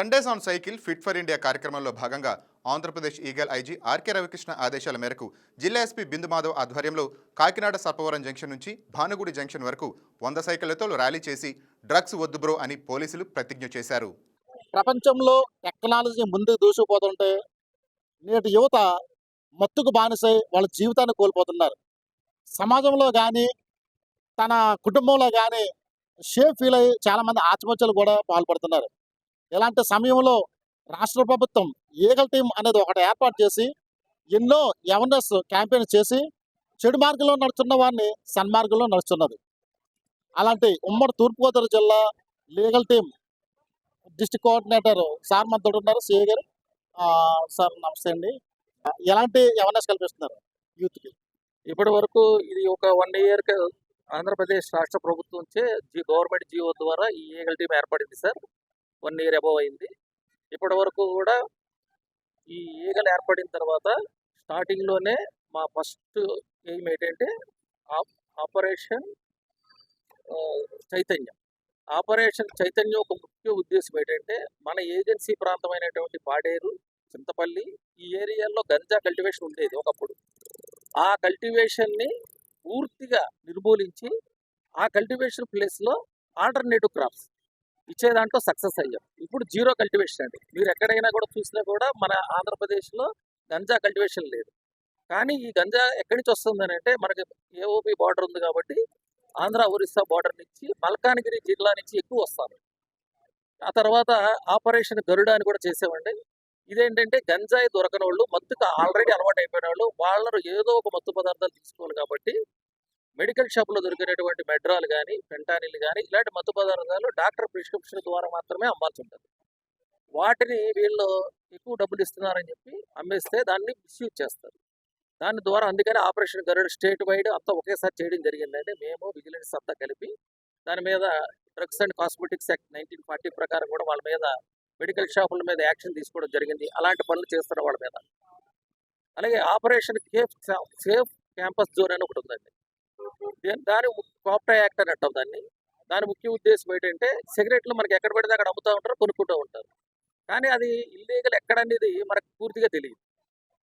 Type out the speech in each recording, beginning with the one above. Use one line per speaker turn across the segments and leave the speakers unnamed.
Sundays on cycle fit for India కార్యక్రమంలో భాగంగా Andhra Pradesh eagle IG RK Ravikrishna ఆదేశాల మేరకు జిల్లా ఎస్పీ బిందు మాధవ్ ఆధ్వర్యంలో కాకినాడ సర్పవరం జంక్షన్ నుంచి భానుగుడి జంక్షన్ వరకు వంద సైకిళ్ళతో ర్యాలీ చేసి డ్రగ్స్ వద్దు బ్రో అని పోలీసులు ప్రతిజ్ఞ చేశారు.
ప్రపంచంలో టెక్నాలజీ ముందుకు దూసుకుపోతుంటే నేటి యువత మత్తుకు బానిసై వాళ్ళ జీవితాన్ని కోల్పోతున్నారు. సమాజంలో కానీ తన కుటుంబంలో కానీ షేప్ ఫీల్ అయ్యి చాలామంది ఆత్మహత్యలు కూడా పాల్పడుతున్నారు. ఇలాంటి సమయంలో రాష్ట్ర ప్రభుత్వం ఈగల్ టీం అనేది ఒకటి ఏర్పాటు చేసి ఎన్నో అవేర్నెస్ క్యాంపెయిన్ చేసి చెడు మార్గంలో నడుచున్న వారిని సన్మార్గంలో నడుస్తున్నది. అలాంటి ఉమ్మడి తూర్పుగోదావరి జిల్లా legal team district coordinator sir మనతో ఉన్నారు. సిఏ గారు. సార్ నమస్తే అండి. ఎలాంటి అవేర్నెస్ కల్పిస్తున్నారు యూత్కి?
ఇప్పటి వరకు ఇది ఒక వన్ ఇయర్ ఆంధ్రప్రదేశ్ రాష్ట్ర ప్రభుత్వంచే గవర్నమెంట్ జీవో ద్వారా ఈ ఈగల్ టీం ఏర్పడింది సార్. వన్ ఇయర్ అబవ్ అయింది. ఇప్పటి వరకు కూడా ఈ ఈగలు ఏర్పడిన తర్వాత స్టార్టింగ్లోనే మా ఫస్ట్ ఎయిమ్ ఏంటంటే ఆప్- ఆపరేషన్ చైతన్యం. ఆపరేషన్ చైతన్యం ఒక ముఖ్య ఉద్దేశం ఏంటంటే మన ఏజెన్సీ ప్రాంతమైనటువంటి పాడేరు చింతపల్లి ఈ ఏరియాలో గంజా కల్టివేషన్ ఉండేది ఒకప్పుడు. ఆ కల్టివేషన్ని పూర్తిగా నిర్మూలించి ఆ కల్టివేషన్ ప్లేస్లో ఆల్టర్నేటివ్ క్రాప్స్ ఇచ్చే దాంట్లో సక్సెస్ అయ్యాం. ఇప్పుడు జీరో కల్టివేషన్ అండి మీరు ఎక్కడైనా కూడా చూసినా కూడా మన ఆంధ్రప్రదేశ్లో గంజా కల్టివేషన్ లేదు. కానీ ఈ గంజా ఎక్కడి నుంచి వస్తుందని అంటే మనకి ఏఓపి బార్డర్ ఉంది కాబట్టి ఆంధ్ర ఒరిస్సా బార్డర్ నుంచి మల్కానగిరి జిల్లా నుంచి ఎక్కువ వస్తారు ఆ తర్వాత ఆపరేషన్ గరుడ అని కూడా చేసామండి ఇదేంటంటే గంజాయి దొరకని వాళ్ళు మత్తుకు ఆల్రెడీ అలవాటు అయిపోయిన వాళ్ళు వాళ్ళు ఏదో ఒక మత్తు పదార్థాలు తీసుకోవాలి కాబట్టి మెడికల్ షాపులో దొరికినటువంటి మెడ్రాల్ కానీ ఫెంటానిల్ కానీ ఇలాంటి మత్తు పదార్థాలు డాక్టర్ ప్రిస్క్రిప్షన్ ద్వారా మాత్రమే అమ్మాల్సి ఉంటుంది వాటిని వీళ్ళు ఎక్కువ డబ్బులు ఇస్తున్నారని చెప్పి అమ్మేస్తే దాన్ని మిస్యూజ్ చేస్తారు. దాని ద్వారా అందుకని ఆపరేషన్ గరుడు స్టేట్ వైడ్ అంతా ఒకేసారి చేయడం జరిగిందండి. మేము విజిలెన్స్ అంతా కలిపి దాని మీద drugs and cosmetics act nineteen forty ప్రకారం కూడా వాళ్ళ మీద మెడికల్ షాపుల మీద యాక్షన్ తీసుకోవడం జరిగింది. అలాంటి పనులు చేస్తున్న వాళ్ళ మీద. అలాగే operation cafe safe campus zone అని ఒకటి ఉందండి. దాని కాప్టా యాక్ట్ అని అంటాం దాన్ని. దాని ముఖ్య ఉద్దేశం ఏంటంటే సిగరెట్లు మనకి ఎక్కడ పడితే అక్కడ అమ్ముతూ ఉంటారు కొనుక్కుంటూ ఉంటారు. కానీ అది ఇల్లీగల్ ఎక్కడ అనేది మనకు పూర్తిగా తెలియదు.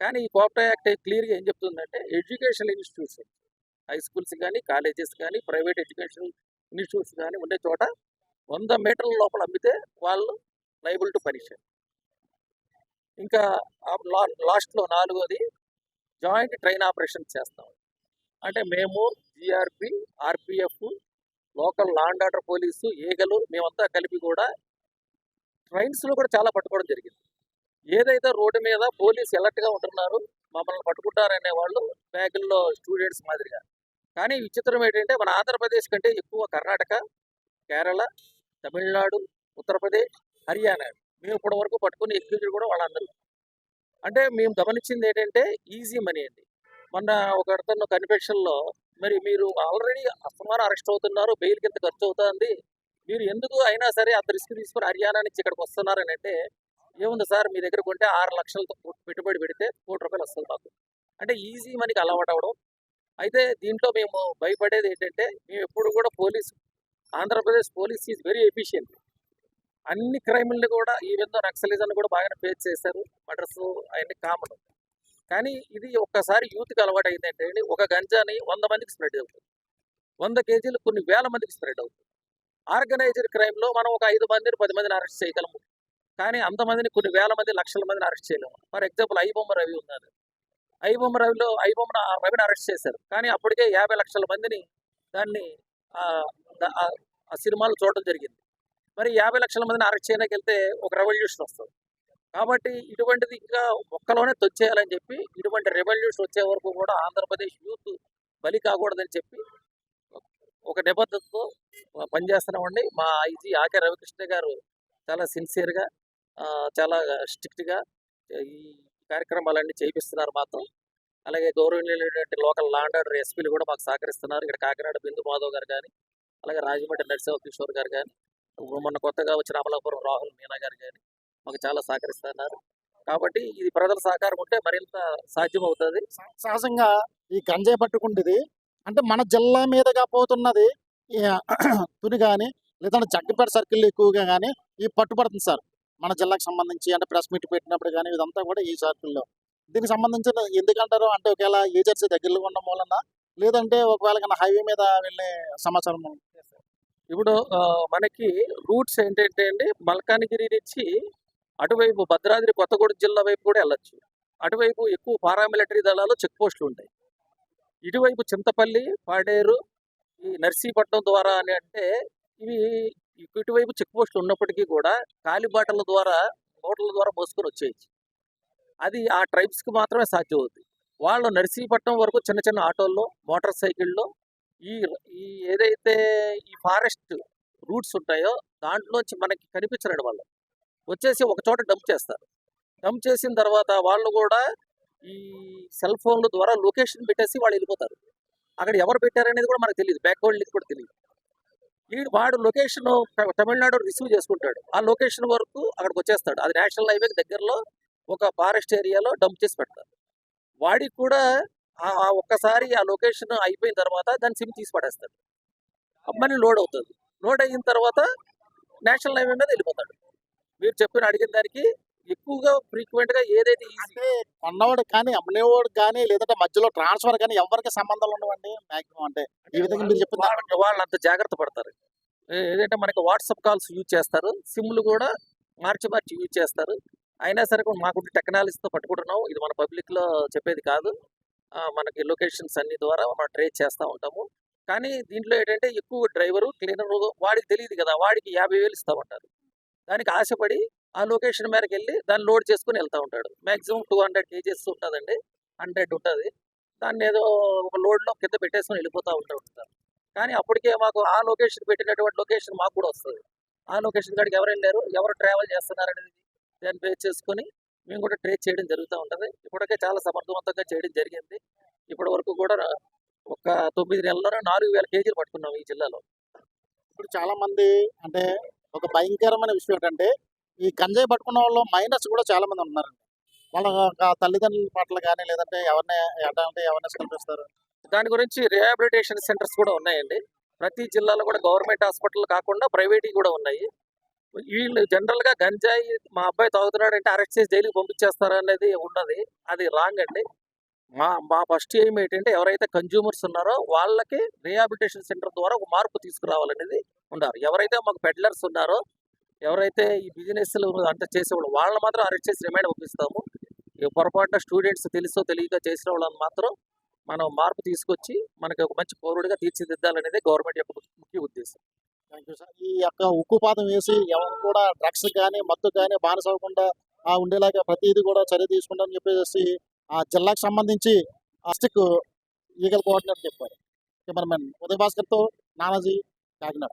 కానీ ఈ కోప్టా యాక్ట్ క్లియర్గా ఏం చెప్తుందంటే ఎడ్యుకేషనల్ ఇన్స్టిట్యూషన్ హై స్కూల్స్ కానీ కాలేజెస్ కానీ ప్రైవేట్ ఎడ్యుకేషనల్ ఇన్స్టిట్యూట్స్ కానీ ఉండే చోట వంద మీటర్ల లోపల అమ్మితే వాళ్ళు లైబుల్ టు పనిష్. ఇంకా లాస్ట్లో నాలుగోది జాయింట్ ట్రైన్ ఆపరేషన్ చేస్తాం. అంటే మేము GRP RPF local land order police ఈగలు మేమంతా కలిపి కూడా ట్రైన్స్లో కూడా చాలా పట్టుకోవడం జరిగింది. ఏదైతే రోడ్డు మీద పోలీసు ఎలర్ట్గా ఉంటున్నారు మమ్మల్ని పట్టుకుంటారనే వాళ్ళు బ్యాగుల్లో స్టూడెంట్స్ మాదిరిగా. కానీ విచిత్రం ఏంటంటే మన ఆంధ్రప్రదేశ్ కంటే ఎక్కువ కర్ణాటక కేరళ తమిళనాడు ఉత్తరప్రదేశ్ హర్యానా మేము ఇప్పటి వరకు పట్టుకుని ఎక్కించుడు కూడా వాళ్ళందరూ. అంటే మేము గమనించింది ఏంటంటే ఈజీ మనీ అండి. మొన్న ఒక అతను కన్ఫెక్షన్లో మరి మీరు ఆల్రెడీ అస్తమానం అరెస్ట్ అవుతున్నారు బెయిల్ కింద ఖర్చు అవుతుంది. మీరు ఎందుకు అయినా సరే అంత రిస్క్ తీసుకుని హర్యానా నుంచి ఇక్కడికి వస్తున్నారని అంటే ఏముంది సార్ మీ దగ్గర కొంటే ఆరు లక్షలతో పెట్టుబడి పెడితే కోటి రూపాయలు వస్తుంది మాకు. అంటే ఈజీ మనకి అలవాటు అవడం అయితే దీంట్లో మేము భయపడేది ఏంటంటే మేము ఎప్పుడు కూడా police Andhra Pradesh police is very efficient అన్ని క్రైమ్ని కూడా ఈ విధంగా నక్సలిజం కూడా బాగానే ఫేస్ చేశారు. మర్డర్స్ అవన్నీ కామన్ కానీ ఇది ఒక్కసారి యూత్కి అలవాటు అయిందంటే ఒక గంజాని వంద మందికి స్ప్రెడ్ అవుతుంది. వంద కేజీలు కొన్ని వేల మందికి స్ప్రెడ్ అవుతుంది. ఆర్గనైజ్డ్ క్రైమ్లో మనం ఒక ఐదు మందిని పది మందిని అరెస్ట్ చేయగలము. కానీ అంతమందిని కొన్ని వేల మంది లక్షల మందిని అరెస్ట్ చేయలేము. ఫర్ ఎగ్జాంపుల్ ఐబొమ్మ రవి ఉన్నారు ఐబొమ్మ రవిలో ఐబొమ్మ రవిని అరెస్ట్ చేశారు. కానీ అప్పటికే యాభై లక్షల మందిని దాన్ని ఆ, సినిమాలు చూడడం జరిగింది. మరి యాభై లక్షల మందిని అరెస్ట్ చేయడానికి వెళ్తే ఒక రెవల్యూషన్ వస్తుంది. కాబట్టి ఇటువంటిది ఇంకా ఒక్కలోనే తొచ్చేయాలని చెప్పి ఇటువంటి రెవల్యూషన్ వచ్చే వరకు కూడా ఆంధ్రప్రదేశ్ యూత్ బలి కాకూడదని చెప్పి ఒక నిబద్ధతతో పనిచేస్తున్నామండి మా ఐజీ ఆకే రవికృష్ణ గారు చాలా సిన్సియర్గా చాలా స్ట్రిక్ట్గా ఈ కార్యక్రమాలన్నీ చేయిస్తున్నారు మాతో. అలాగే గౌరవనీయులైనటువంటి లోకల్ లాండ్ ఆర్డర్ ఎస్పీలు కూడా మాకు సహకరిస్తున్నారు. ఇక్కడ కాకినాడ బిందు మాధవ్ గారు కానీ అలాగే రాజమండ్రి నరసింహ కిషోర్ గారు కానీ మొన్న కొత్తగా వచ్చిన అమలాపురం రాహుల్ మీనా గారు కానీ మాకు చాలా సహకరిస్తున్నారు. కాబట్టి ఇది ప్రజల సహకారం ఉంటే మరింత సాధ్యం అవుతుంది
సహజంగా ఈ గంజాయి పట్టుకుంటుంది. అంటే మన జిల్లా మీదుగా పోతున్నది తుని కానీ లేదంటే జగ్గపేట సర్కిల్ ఎక్కువగా కానీ ఈ పట్టుబడుతుంది సార్. మన జిల్లాకు సంబంధించి అంటే ప్రెస్ మీట్ పెట్టినప్పుడు కానీ ఇదంతా కూడా ఈ సర్కిల్లో. దీనికి సంబంధించిన ఎందుకంటారు? అంటే ఒకవేళ ఏజెన్సీ దగ్గరలో ఉన్న మూలన లేదంటే ఒకవేళ కన్నా హైవే మీద వెళ్ళే సమాచారం
ఇప్పుడు మనకి రూట్స్ ఏంటంటే అండి మల్కానగిరి నుంచి అటువైపు భద్రాద్రి కొత్తగూడెం జిల్లా వైపు కూడా వెళ్ళొచ్చు. అటువైపు ఎక్కువ పారామిలిటరీ దళాలు చెక్ పోస్టులు ఉంటాయి. ఇటువైపు చింతపల్లి పాడేరు ఈ నర్సీపట్నం ద్వారా అని అంటే ఇవి ఇటువైపు చెక్ పోస్టులు ఉన్నప్పటికీ కూడా కాలిబాటల ద్వారా బోట్ల ద్వారా మోసుకొని వచ్చేయచ్చు. అది ఆ ట్రైబ్స్కి మాత్రమే సాధ్యమవుతుంది వాళ్ళు నర్సీపట్నం వరకు చిన్న చిన్న ఆటోల్లో మోటార్ సైకిల్లో ఈ ఈ ఏదైతే ఈ ఫారెస్ట్ రూట్స్ ఉంటాయో దాంట్లోంచి మనకి కనిపించలేడు వాళ్ళు. వచ్చేసి ఒక చోట డంప్ చేస్తారు. డంప్ చేసిన తర్వాత వాళ్ళు కూడా ఈ సెల్ ఫోన్ల ద్వారా లొకేషన్ పెట్టేసి వాళ్ళు వెళ్ళిపోతారు. అక్కడ ఎవరు పెట్టారనేది కూడా మనకు తెలియదు. బ్యాక్వర్డ్ లింక్ కూడా తెలియదు. ఈ వాడు లొకేషన్ తమిళనాడు రిసీవ్ చేసుకుంటాడు. ఆ లొకేషన్ వరకు అక్కడికి వచ్చేస్తాడు. అది నేషనల్ హైవేకి దగ్గరలో ఒక ఫారెస్ట్ ఏరియాలో డంప్ చేసి పెడతారు. వాడికి కూడా ఆ ఒక్కసారి ఆ లొకేషన్ అయిపోయిన తర్వాత దాని సిమ్ తీసి పడేస్తాడు. అమ్మని లోడ్ అవుతుంది. లోడ్ అయిన తర్వాత నేషనల్ హైవే మీద వెళ్ళిపోతాడు. మీరు చెప్పిన అడిగిన దానికి ఎక్కువగా ఫ్రీక్వెంట్గా ఏదైతే ఈజీ
అంటే కొన్నవాడు కానీ అమ్మేవాడు కానీ లేదంటే మధ్యలో ట్రాన్స్ఫర్ కానీ ఎవరికి సంబంధాలు ఉండవండి? మాక్సిమం అంటే ఈ విధంగా మీరు చెప్పిన.
వాళ్ళు అంత జాగ్రత్త పడతారు. ఏదంటే మనకి వాట్సాప్ కాల్స్ యూజ్ చేస్తారు సిమ్లు కూడా మార్చి మార్చి యూజ్ చేస్తారు. అయినా సరే కూడా మాకు టెక్నాలజీతో పట్టుకుంటున్నాం ఇది మన పబ్లిక్లో చెప్పేది కాదు. మనకి లొకేషన్స్ అన్ని ద్వారా మనం ట్రేస్ చేస్తూ ఉంటాము. కానీ దీంట్లో ఏంటంటే ఎక్కువ డ్రైవరు క్లీనర్ వాడికి తెలియదు కదా. వాడికి యాభై వేలు ఇస్తూ ఉంటారు. దానికి ఆశపడి ఆ లొకేషన్ మేరకు వెళ్ళి దాన్ని లోడ్ చేసుకుని వెళ్తూ ఉంటాడు. మ్యాక్సిమం టూ హండ్రెడ్ కేజీస్ ఉంటుందండి. హండ్రెడ్ ఉంటుంది. దాన్ని ఏదో ఒక లోడ్లో కింద పెట్టేసుకొని వెళ్ళిపోతూ ఉంటా ఉంటారు కానీ అప్పటికే మాకు ఆ లొకేషన్ పెట్టినటువంటి లొకేషన్ మాకు కూడా వస్తుంది. ఆ లొకేషన్ కాడికి ఎవరు వెళ్ళారు ఎవరు ట్రావెల్ చేస్తున్నారు అనేది దాన్ని బేస్ చేసుకొని మేము కూడా ట్రేస్ చేయడం జరుగుతూ ఉంటుంది. ఇప్పటికే చాలా సమర్థవంతంగా చేయడం జరిగింది. ఇప్పటి వరకు కూడా ఒక తొమ్మిది నెలల్లో నాలుగు వేల కేజీలు పట్టుకున్నాం ఈ జిల్లాలో.
ఇప్పుడు చాలామంది అంటే ఒక భయంకరమైన విషయం ఏంటంటే ఈ గంజాయి పట్టుకున్న వాళ్ళు మైనస్ కూడా చాలా మంది ఉన్నారండి. వాళ్ళ తల్లిదండ్రుల పట్ల కానీ లేదంటే ఎవరిని ఎలాంటి అవేర్నెస్ కల్పిస్తారు.
దాని గురించి రిహాబిలిటేషన్ సెంటర్స్ కూడా ఉన్నాయండి. ప్రతి జిల్లాలో కూడా గవర్నమెంట్ హాస్పిటల్ కాకుండా ప్రైవేట్ కూడా ఉన్నాయి. వీళ్ళు జనరల్గా గంజాయి మా అబ్బాయి తాగుతున్నాడు అంటే అరెస్ట్ చేసి జైలుకి పంపించేస్తారు అనేది ఉన్నది. అది రాంగ్ అండి. మా మా ఫస్ట్ ఎయిమ్ ఏంటంటే ఎవరైతే కన్జ్యూమర్స్ ఉన్నారో వాళ్ళకి రిహాబిలిటేషన్ సెంటర్ ద్వారా ఒక మార్పు తీసుకురావాలనేది ఉన్నారు. ఎవరైతే మాకు పెడ్లర్స్ ఉన్నారో ఎవరైతే ఈ బిజినెస్ అంతా చేసేవాళ్ళు వాళ్ళని మాత్రం అరెస్ట్ చేసి రిమైండ్ పంపిస్తాము ఈ పొరపాటున స్టూడెంట్స్ తెలుసో తెలియక చేసిన వాళ్ళని మాత్రం మనం మార్పు తీసుకొచ్చి మనకి ఒక మంచి పౌరుడిగా తీర్చిదిద్దాలనేది గవర్నమెంట్ యొక్క ముఖ్య ఉద్దేశం.
థ్యాంక్ యూ సార్ ఈ యొక్క ఉక్కుపాతం వేసి ఎవరు కూడా డ్రగ్స్ కానీ మత్తు కానీ బానిస అవ్వకుండా ఉండేలాగా ప్రతిదీ కూడా చర్య తీసుకుంటామని చెప్పేసి ఆ జిల్లాకు సంబంధించి డిస్టిక్ ఈగల్ కోఆర్డినేటర్ చెప్పారు. కెమెరామెన్ ఉదయ్ భాస్కర్తో నానాజీ కాకినాడ.